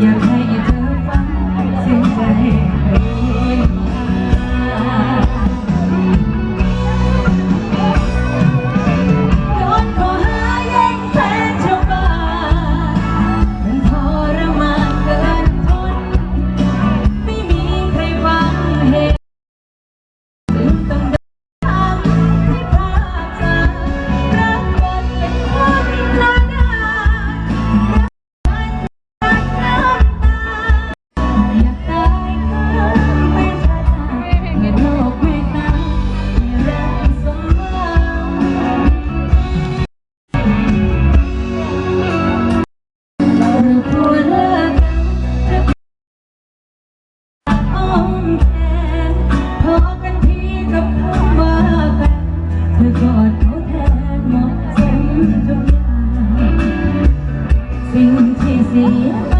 Yeah. กอดเขาแทนหมดสิ้นอย่าสิ่งที่เสีย